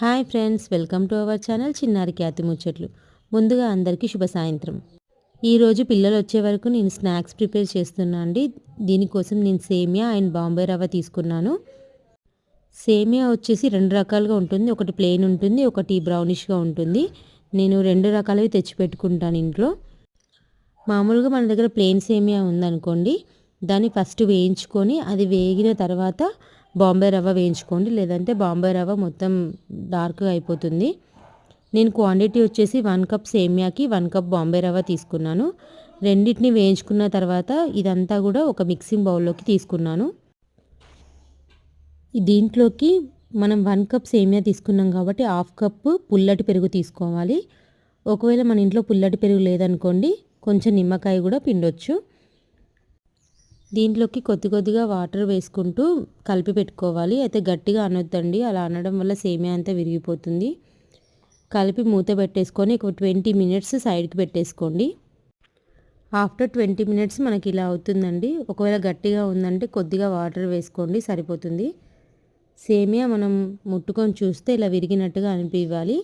Hi friends welcome to our channel చిన్నారి ఖ్యాతి ముచ్చట్లు. ముందుగా అందరికీ శుభ సాయంత్రం. ఈరోజు పిల్లలు వచ్చే వరకు నేను స్నాక్స్ ప్రిపేర్ చేస్తున్నా అండి. దీనికోసం నేను సేమియా అండ్ బాంబే రవ్వ తీసుకున్నాను. సేమియా వచ్చేసి రెండు రకాలుగా ఉంటుంది. ఒకటి ప్లెయిన్ ఉంటుంది ఒకటి బ్రౌనిష్గా ఉంటుంది. నేను రెండు రకాలవి తెచ్చిపెట్టుకుంటాను ఇంట్లో. మామూలుగా మన దగ్గర ప్లెయిన్ సేమియా ఉందనుకోండి దాన్ని ఫస్ట్ వేయించుకొని అది వేగిన తర్వాత బాంబే రవ్వ వేయించుకోండి లేదంటే బాంబే రవ్వ మొత్తం డార్క్గా అయిపోతుంది. నేను క్వాంటిటీ వచ్చేసి వన్ కప్ సేమియాకి వన్ కప్ బాంబే రవ్వ తీసుకున్నాను. రెండింటిని వేయించుకున్న తర్వాత ఇదంతా కూడా ఒక మిక్సింగ్ బౌల్లోకి తీసుకున్నాను. దీంట్లోకి మనం వన్ కప్ సేమియా తీసుకున్నాం కాబట్టి హాఫ్ కప్ పుల్లటి పెరుగు తీసుకోవాలి. ఒకవేళ మన ఇంట్లో పుల్లటి పెరుగు లేదనుకోండి కొంచెం నిమ్మకాయ కూడా పిండొచ్చు. దీంట్లోకి కొద్ది కొద్దిగా వాటర్ వేసుకుంటూ కలిపి పెట్టుకోవాలి. అయితే గట్టిగా అనొద్దండి. అలా అనడం వల్ల సేమియా అంతా విరిగిపోతుంది. కలిపి మూత పెట్టేసుకొని ఒక ట్వంటీ మినిట్స్ సైడ్కి పెట్టేసుకోండి. ఆఫ్టర్ ట్వంటీ మినిట్స్ మనకి ఇలా అవుతుందండి. ఒకవేళ గట్టిగా ఉందంటే కొద్దిగా వాటర్ వేసుకోండి. సరిపోతుంది. సేమియా మనం ముట్టుకొని చూస్తే ఇలా విరిగినట్టుగా అనిపించాలి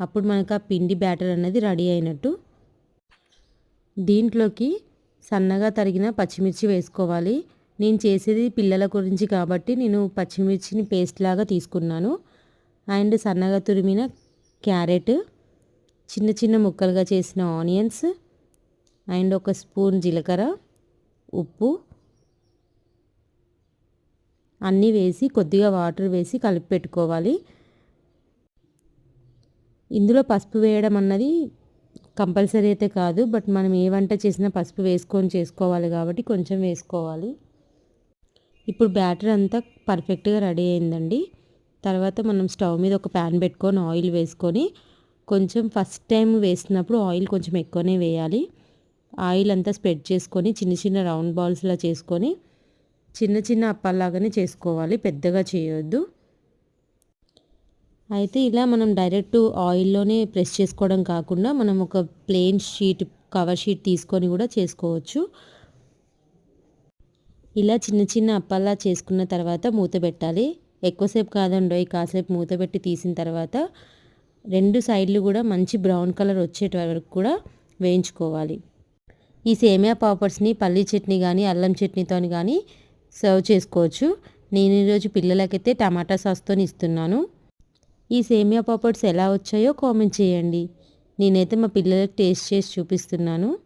అప్పుడు మనకు ఆ పిండి బ్యాటర్ అనేది రెడీ అయినట్టు. దీంట్లోకి సన్నగా తరిగిన పచ్చిమిర్చి వేసుకోవాలి. నేను చేసేది పిల్లల గురించి కాబట్టి నేను పచ్చిమిర్చిని పేస్ట్ లాగా తీసుకున్నాను. అండ్ సన్నగా తురిమిన క్యారెట్ చిన్న చిన్న ముక్కలుగా చేసిన ఆనియన్స్ అండ్ ఒక స్పూన్ జీలకర్ర ఉప్పు అన్నీ వేసి కొద్దిగా వాటర్ వేసి కలిపి పెట్టుకోవాలి. ఇందులో పసుపు వేయడం అన్నది కంపల్సరీ అయితే కాదు బట్ మనం ఏ వంట చేసినా పసుపు వేసుకొని చేసుకోవాలి కాబట్టి కొంచెం వేసుకోవాలి. ఇప్పుడు బ్యాటర్ అంతా పర్ఫెక్ట్గా రెడీ అయిందండి. తర్వాత మనం స్టవ్ మీద ఒక ప్యాన్ పెట్టుకొని ఆయిల్ వేసుకొని కొంచెం ఫస్ట్ టైం వేసినప్పుడు ఆయిల్ కొంచెం ఎక్కువనే వేయాలి. ఆయిల్ అంతా స్ప్రెడ్ చేసుకొని చిన్న చిన్న రౌండ్ బాల్స్లా చేసుకొని చిన్న చిన్న అప్పల్లాగానే చేసుకోవాలి పెద్దగా చేయొద్దు. అయితే ఇలా మనం డైరెక్ట్ ఆయిల్లోనే ప్రెస్ చేసుకోవడం కాకుండా మనం ఒక ప్లెయిన్ షీట్ కవర్ షీట్ తీసుకొని కూడా చేసుకోవచ్చు. ఇలా చిన్న చిన్న అప్పల్లా చేసుకున్న తర్వాత మూత పెట్టాలి. ఎక్కువసేపు కాదండి కాసేపు మూత పెట్టి తీసిన తర్వాత రెండు సైడ్లు కూడా మంచి బ్రౌన్ కలర్ వచ్చేట వరకు కూడా వేయించుకోవాలి. ఈ సేమియా పాపర్స్ని పల్లీ చట్నీ కానీ అల్లం చట్నీతో కానీ సర్వ్ చేసుకోవచ్చు. నేను ఈరోజు పిల్లలకైతే టమాటా సాస్తో ఇస్తున్నాను. ఈ సేమియా పాపడ్స్ ఎలా వచ్చాయో కామెంట్ చేయండి. నేనైతే మా పిల్లలకు టేస్ట్ చేసి చూపిస్తున్నాను.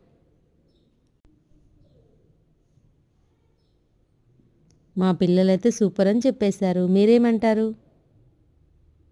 మా పిల్లలైతే సూపర్ అని చెప్పేశారు. మీరేమంటారు?